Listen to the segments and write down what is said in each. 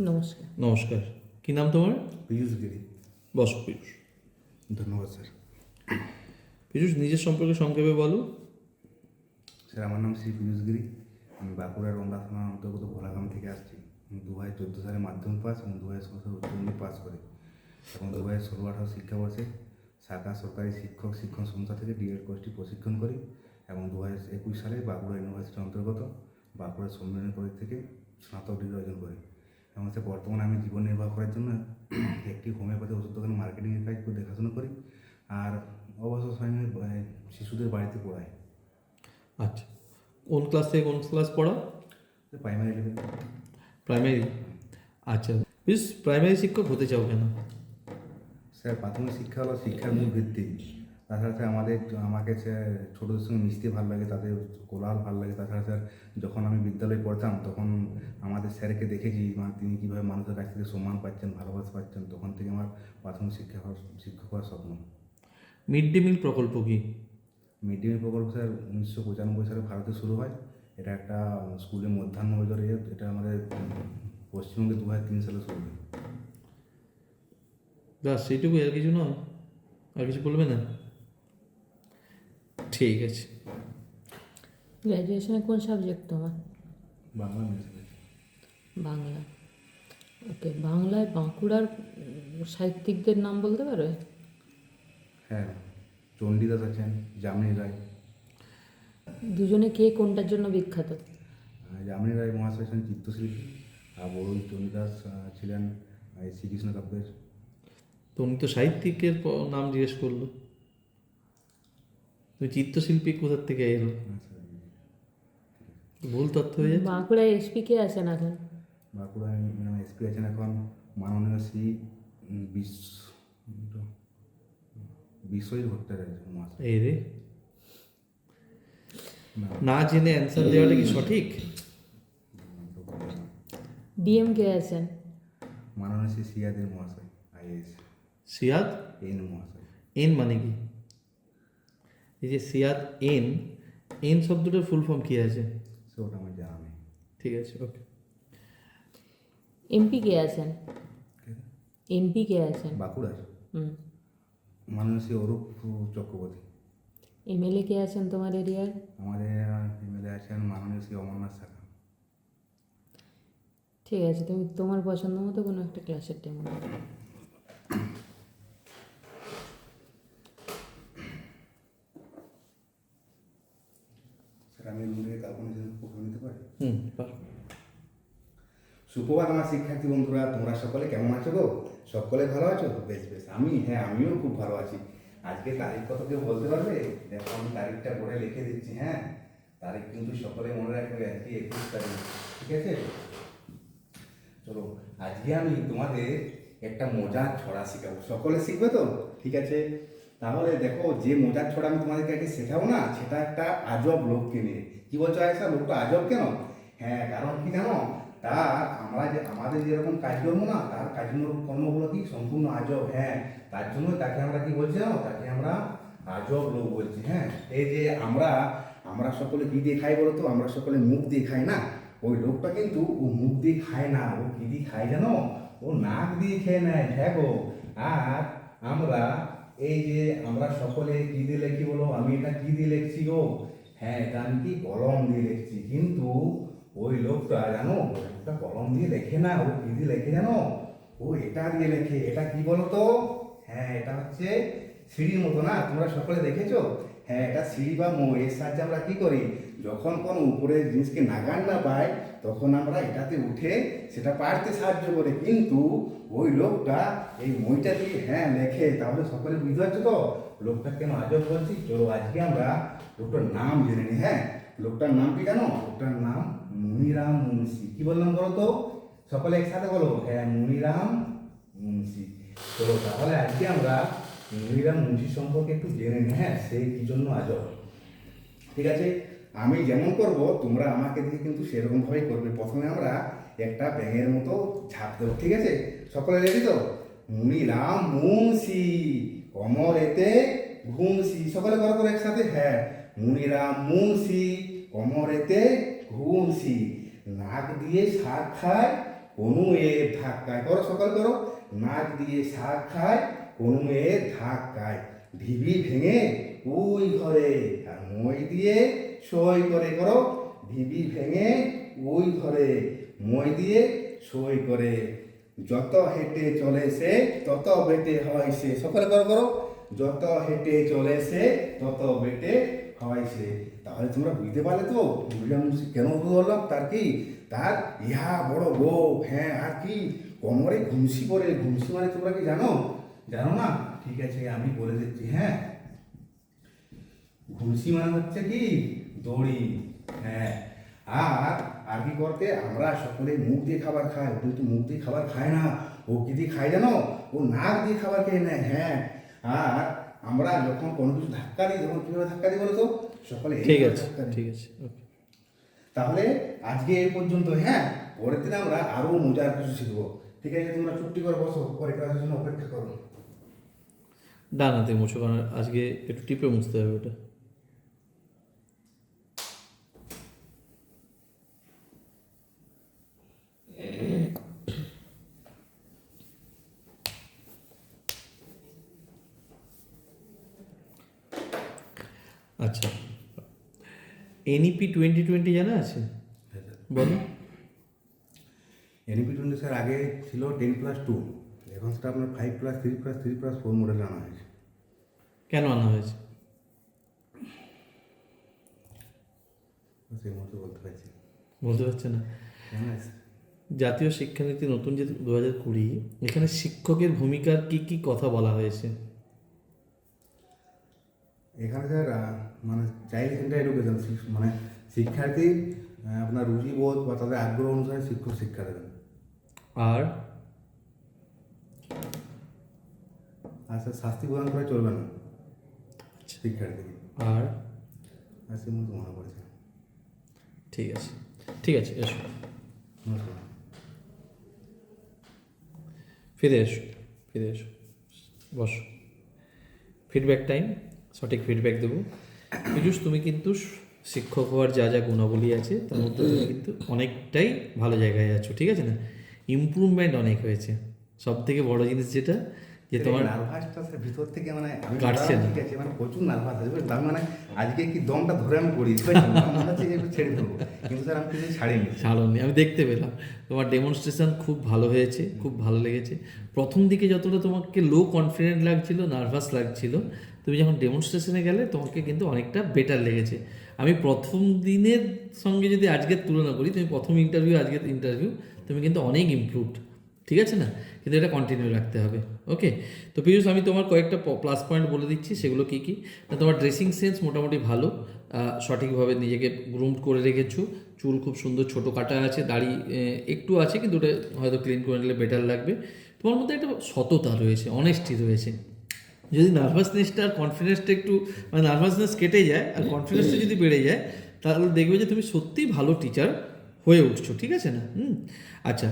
নমস্কার। নমস্কার। কি নাম তোমার? পীযূষ গিরি। বস পীযুষ। ধন্যবাদ স্যার। পীযুষ নিজের সম্পর্কে সংক্ষেপে বলো। স্যার আমার নাম শ্রী পীযূষ গিরি। আমি বাঁকুড়ার রমদা থানার অন্তর্গত ভোলাগ্রাম থেকে আসছি। আমি দু হাজার চোদ্দ সালে মাধ্যমিক পাস এবং দু হাজার ষোলো সালে উচ্চ মাধ্যমিক পাস করি। এবং দু হাজার ষোলো আঠারো শিক্ষাবর্ষে শাখা সরকারি শিক্ষক শিক্ষণ সংস্থা থেকে ডিএড কোর্সটি প্রশিক্ষণ করি এবং দু হাজার একুশ সালে বাঁকুড়া ইউনিভার্সিটির অন্তর্গত বাঁকুড়া সম্মেলন কলেজ থেকে স্নাতক ডিগ্রি অর্জন করি। এবং সে বর্তমানে আমি জীবন নির্বাহ করার জন্য একটি হোমিওপ্যাথি ওষুধ দোকানে মার্কেটিংয়ের কাজ করে দেখাশোনা করি আর অবসর সময়ে শিশুদের বাড়িতে পড়াই। আচ্ছা। কোন ক্লাস থেকে কোন ক্লাস পড়া? প্রাইমারি লেভেল প্রাইমারি আচ্ছা। পীযুষ প্রাইমারি শিক্ষক হতে চাও কেন? স্যার প্রাথমিক শিক্ষা হলো শিক্ষার মূল ভিত্তি। তাছাড়া স্যার আমাদের আমাকে স্যার ছোটোদের সঙ্গে মিশতে ভালো লাগে তাদের কোলাহল ভালো লাগে। তাছাড়া স্যার যখন আমি বিদ্যালয়ে পড়তাম তখন আমাদের স্যারকে দেখেছি তিনি কীভাবে মানুষের কাছ থেকে সম্মান পাচ্ছেন ভালোবাসা পাচ্ছেন তখন থেকে আমার প্রাথমিক শিক্ষা হওয়ার শিক্ষক হওয়ার স্বপ্ন। মিড ডে মিল প্রকল্প কি? মিড ডে মিল প্রকল্প স্যার উনিশশো পঁচানব্বই সালে ভারতে শুরু হয়। এটা একটা স্কুলে মধ্যাহ্ন ইয়ে, এটা আমাদের পশ্চিমবঙ্গে দু হাজার তিন সালে শুরু হয়। ব্যাস সেইটুকু আর কিছু নয়? আর কিছু বলবে না? ঠিক আছে। গ্র্যাজুয়েশনে কোন সাবজেক্ট তোমার? বাংলা বাংলা। ওকে বাংলায় বাঁকুড়ার সাহিত্যিকদের নাম বলতে পারো? হ্যাঁ চণ্ডীদাস আছেন যামিনী রায়। দুজনে কে কোনটার জন্য বিখ্যাত? যামিনী রায় মহাশয় ছিলেন চিত্রশিল্পী আর বরুণ চণ্ডীদাস ছিলেন শ্রীকৃষ্ণ কাব্যের। তো উনি তো সাহিত্যিকের নাম জিজ্ঞেস করল। তুমি চিত্রশিল্পী কোথার থেকে এলো? ভুল তথ্য হয়ে যাচ্ছে বাঁকুড়ায় এসপি কে আছেন এখন? বাঁকুড়ায় এসপি আছেন এখন মাননীয় শ্রী বিশ্ব বিশ্বজিৎ ভট্টাচার্য মহাশয়। এই রে। না, না জেনে অ্যান্সার দেওয়াটা কি সঠিক? ডিএম কে আছেন? মাননীয় শ্রী সিয়াদের মহাশয় আইএস সিয়াদ? এন মহাশয়। এন মানে কি? এই যে সিয়াদ এন এন শব্দটার ফুল ফর্ম কি আছে? সে ওটা আমার জানা নেই। ঠিক আছে ওকে এমপি কে আছেন? এমপি কে আছেন? বাঁকুড়ার। হুম। মাননীয় শ্রী অরূপ চক্রবর্তী। এমএলএ কে আছেন তোমার এরিয়ার আমাদের এমএলএ আছেন মাননীয় শ্রী অমরনাথ শাখা ঠিক আছে তুমি তোমার পছন্দ মতো কোনো একটা ক্লাসের টেমন স্যার আমি কাল্পনিক প্রশ্ন নিতে পারি। হুম সুপ্রভাত আমার শিক্ষার্থী বন্ধুরা তোমরা সকলে কেমন আছো গো? সকলে ভালো আছো? বেশ বেশ। আমি হ্যাঁ আমিও খুব ভালো আছি। আজকে তারিখ কত কেউ বলতে পারবে? দেখো আমি তারিখটা পরে লিখে দিচ্ছি হ্যাঁ? তারিখ কিন্তু সকলে মনে রাখবে আজকে একুশ তারিখ ঠিক আছে? চলো আজকে আমি তোমাদের একটা মজার ছড়া শেখাবো। সকলে শিখবে তো? ঠিক আছে? তাহলে দেখো যে মজার ছড়া আমি তোমাদেরকে আজকে শেখাবো না, সেটা একটা আজব লোককে নিয়ে। কি বলছো আয়সা লোকটা আজব কেন? হ্যাঁ কারণ কি জানো? তার আমরা যে, আমাদের যেরকম কাজকর্ম না, তার কাজকর্ম, কর্মগুলো কি সম্পূর্ণ আজব হ্যাঁ। তার জন্য তাকে আমরা কি বলছি জানো? তাকে আমরা আজব লোক বলছি হ্যাঁ। এই যে আমরা আমরা সকলে কি দিয়ে খাই বলো তো আমরা সকলে মুখ দিয়ে খাই না। ওই লোকটা কিন্তু ও মুখ দিয়ে খায় না, ও কি দিয়ে খায় জানো? ও নাক দিয়ে খেয়ে নেয় হ্যাঁ গো আর আমরা এই যে আমরা সকলে কি দিয়ে লেখি বলো? আমি এটা কি দিয়ে লিখছি গো? হ্যাঁ এটা আমি কি কলম দিয়ে লিখছি? কিন্তু ওই লোকটা জানো লোকটা কলম দিয়ে লেখে না, ও কি দিয়ে লেখে জানো? ও এটা দিয়ে লেখে, এটা কি বলো তো হ্যাঁ এটা হচ্ছে সিঁড়ির মতো না, তোমরা সকলে দেখেছ? হ্যাঁ এটা সিঁড়ি বা মই এর সাহায্যে আমরা কী করি? যখন কোনো উপরের জিনিসকে নাগান না পাই তখন আমরা এটাতে উঠে সেটা পারতে সাহায্য করে। কিন্তু ওই লোকটা এই মইটা দিয়ে হ্যাঁ লেখে। তাহলে সকলে বুঝতে পারছ তো? লোকটা কেন আজব বলছি? চলো, আজকে আমরা লোকটার নাম জেনে নিই। হ্যাঁ লোকটার নাম কি জানো? লোকটার নাম মুনিরাম মুন্সি। কি বললাম বলো তো? সকলে একসাথে বলো। হ্যাঁ মুনিরাম মুন্সি। চলো, তাহলে আজকে আমরা মুনিরাম মুন্সি সম্পর্কে একটু জেনে নিই হ্যাঁ সে জন্য আজব? ঠিক আছে? আমি যেমন করব, তোমরা আমাকে দিয়ে কিন্তু সেরকমভাবেই করবে। প্রথমে আমরা একটা ব্যাঙের মতো ঝাঁপ দেবো, ঠিক আছে? সকলে রেডি তো? মুনিরাম মুন্সি অমর এতে ঘুমসি। সকলে করো করে একসাথে? হ্যাঁ মুনিরাম মুন্সি অমর এতে ঘুমসি। নাক দিয়ে শাক খায়, কোনো এ ধাক্কায়। করো সকাল করো। নাক দিয়ে শাক খায় কোনো মেয়ে ধাক্কায় ঢিবি ভেঙে ওই ঘরে আর মই দিয়ে সই করে করো। ঢিবি ভেঙে ওই ঘরে মই দিয়ে সই করে। যত হেঁটে চলে সে, তত বেটে হয় সে। সকলে করো করো। যত হেঁটে চলে সে, তত বেটে হয় সে। তাহলে তোমরা বুঝতে পারলে তো মুন্সি কেন বললাম তার কি? তার ইহা বড় বউ হ্যাঁ আর কি? কোমরে ঘুমসি করে ঘুমসি মানে তোমরা কি জানো? জানো না? ঠিক আছে আমি বলে দিচ্ছি হ্যাঁ? ঘুমসি মানে হচ্ছে কি? দড়ি হ্যাঁ। আর আর কি করতে? আমরা সকলে মুখ দিয়ে খাবার খাই। ও কিন্তু মুখ দিয়ে খাবার খায় না। ও কি দিয়ে খায় জানো? ও নাক দিয়ে খাবার খেয়ে নেয় হ্যাঁ। আর আমরা যখন কোনো কিছু ধাক্কা দিই তখন কীভাবে ধাক্কা দিই বলো তো? সকলে ঠিক আছে ঠিক আছে ওকে। তাহলে আজকে এই পর্যন্ত হ্যাঁ? পরের দিন আমরা আরও মজার কিছু শিখব। ঠিক আছে তোমরা চুপটি করে বসো পরে ক্লাসের জন্য অপেক্ষা করো। ডান হাতে মুছো কারণ আজকে একটু টিপে মুছতে হবে ওটা। আচ্ছা। এনইপি টোয়েন্টি টোয়েন্টি জানা আছে? বলো। এনপি টোয়েন্টি স্যার আগে ছিল টেন প্লাস টু এখন সেটা আপনার five plus three plus three plus four model আনা হয়েছে। কেন আনা হয়েছে? সেই মতো বলতে পারছি বলতে পারছে না। জাতীয় শিক্ষানীতি নতুন যে দু হাজার কুড়ি এখানে শিক্ষকের ভূমিকার কি কি কথা বলা হয়েছে? এখানে স্যার মানে চাইল্ড সেন্টার এডুকেশন মানে শিক্ষার্থীর আপনার রুচিবোধ বা তাদের আগ্রহ অনুসারে শিক্ষক শিক্ষা দেবেন। আর? আর স্যার শাস্তি প্রদান করে চলবে না। শিক্ষার্থীকে। আর? সে মতো মনে পড়েছে। ঠিক আছে। ঠিক আছে এসো। নমস্কার। ফিরে এসো ফিরে এসো। বসো। ফিডব্যাক টাইম সঠিক ফিডব্যাক দেবো। পীযুষ তুমি কিন্তু শিক্ষক হওয়ার যা যা গুণাবলী আছে তার মধ্যে তুমি কিন্তু অনেকটাই ভালো জায়গায় আছো ঠিক আছে না? ইমপ্রুভমেন্ট অনেক হয়েছে। সব থেকে বড় জিনিস যেটা যে তোমার নার্ভাসটা ভিতর থেকে মানে আমি কাটছে ঠিক আছে মানে প্রচুর নার্ভাস আছে। তার মানে আজকে কি দমটা ধরে আমি মনে হচ্ছে একটু ছেড়ে দেবো। কিন্তু স্যার আমি কিছু ছাড়িনি। ছাড়নি আমি দেখতে পেলাম। তোমার ডেমনস্ট্রেশন খুব ভালো হয়েছে খুব ভালো লেগেছে। প্রথম দিকে যতটা তোমাকে লো কনফিডেন্ট লাগছিল নার্ভাস লাগছিল তুমি যখন ডেমনস্ট্রেশনে গেলে তোমাকে কিন্তু অনেকটা বেটার লেগেছে। আমি প্রথম দিনের সঙ্গে যদি আজকের তুলনা করি তুমি প্রথম ইন্টারভিউ আজকের ইন্টারভিউ তুমি কিন্তু অনেক ইমপ্রুভড ঠিক আছে না? কিন্তু এটা কন্টিনিউ রাখতে হবে ওকে তো পীযুষ আমি তোমার কয়েকটা প্লাস পয়েন্ট বলে দিচ্ছি, সেগুলো কী কী? না, তোমার ড্রেসিং সেন্স মোটামুটি ভালো সঠিকভাবে নিজেকে গ্রুম করে রেখেছো, চুল খুব সুন্দর ছোটো কাটা আছে, দাড়ি একটু আছে, কিন্তু ওটা হয়তো ক্লিন করে নিলে বেটার লাগবে। তোমার মধ্যে একটা সততা রয়েছে অনেস্টি রয়েছে। যদি নার্ভাসনেসটা আর কনফিডেন্সটা একটু মানে নার্ভাসনেস কেটে যায়, আর কনফিডেন্সটা যদি বেড়ে যায়, তাহলে দেখবে যে তুমি সত্যিই ভালো টিচার হয়ে উঠছো, ঠিক আছে না? হুম? আচ্ছা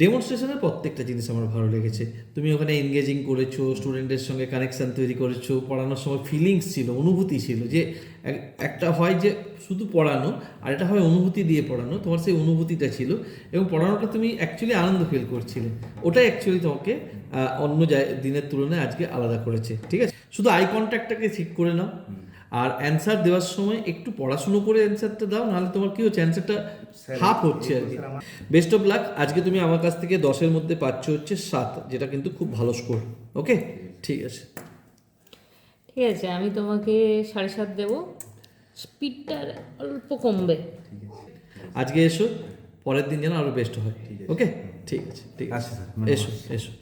ডেমনস্ট্রেশনের প্রত্যেকটা জিনিস আমার ভালো লেগেছে। তুমি ওখানে এনগেজিং করেছ স্টুডেন্টের সঙ্গে কানেকশান তৈরি করেছ, পড়ানোর সময় ফিলিংস ছিল, অনুভূতি ছিল যে একটা হয় যে শুধু পড়ানো আর এটা হয় অনুভূতি দিয়ে পড়ানো, তোমার সেই অনুভূতিটা ছিল এবং পড়ানোটা তুমি অ্যাকচুয়ালি আনন্দ ফিল করছিলে। ওটাই অ্যাকচুয়ালি তোমাকে অন্য দিনের তুলনায় আজকে আলাদা করেছে। ঠিক আছে? শুধু আই কন্ট্যাক্টটাকে ঠিক করে নাও। আর অ্যান্সার দেওয়ার সময় একটু পড়াশুনো করে অ্যান্সারটা দাও নাহলে তোমার কি হচ্ছে? অ্যান্সারটা হাফ হচ্ছে আর কি। বেস্ট অফ লাক আজকে তুমি আমার কাছ থেকে দশের মধ্যে পাচ্ছ হচ্ছে সাত যেটা কিন্তু খুব ভালো স্কোর ওকে ঠিক আছে। ঠিক আছে আমি তোমাকে সাড়ে সাত দেবো। স্পিডটা অল্প কমবে। আজকে এসো পরের দিন যেন আরও বেস্ট হয়। ওকে ঠিক আছে ঠিক আছে। এসো এসো।